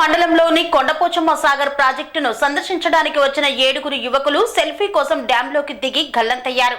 మండలంలోని కొండపోచమ్మ సాగర్ ప్రాజెక్టును సందర్శించడానికి వచ్చిన ఏడుగురు యువకులు సెల్ఫీ కోసం డ్యాంలోకి దిగి గల్లంతయ్యారు.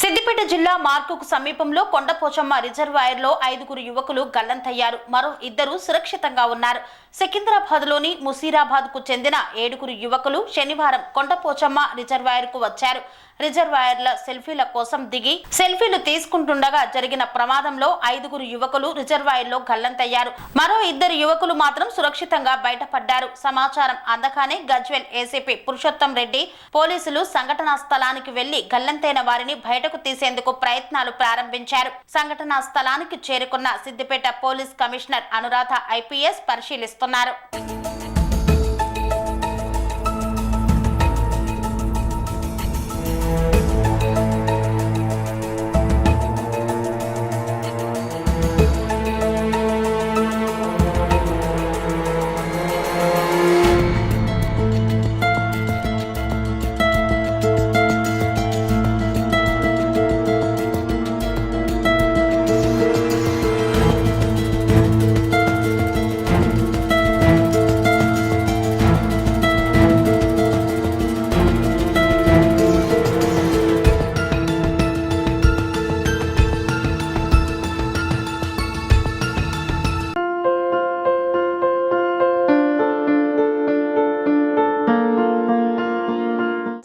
సిద్దిపేట జిల్లా మార్కుకు సమీపంలో కొండపోచమ్మ రిజర్వాయర్లో ఐదుగురు యువకులు గల్లంతయ్యారు. మరో ఇద్దరు సురక్షితంగా ఉన్నారు. సికింద్రాబాద్లోని ముసీరాబాద్కు చెందిన ఏడుగురు యువకులు శనివారం కొండపోచమ్మ రిజర్వాయర్కు వచ్చారు. రిజర్వాయర్ల సెల్ఫీల కోసం దిగి సెల్ఫీలు తీసుకుంటుండగా జరిగిన ప్రమాదంలో ఐదుగురు యువకులు రిజర్వాయర్లో గల్లంతయ్యారు. మరో ఇద్దరు యువకులు మాత్రం సురక్షితంగా బయటపడ్డారు. సమాచారం అందగానే గజ్వెల్ ఏసీపీ పురుషోత్తం రెడ్డి పోలీసులు సంఘటనా స్థలానికి వెళ్ళి గల్లంతైన వారిని బయటకు తీసేందుకు ప్రయత్నాలు ప్రారంభించారు. సంఘటనా స్థలానికి చేరుకున్న Siddipet police commissioner Anuradha IPS పరిశీలిస్తున్నారు.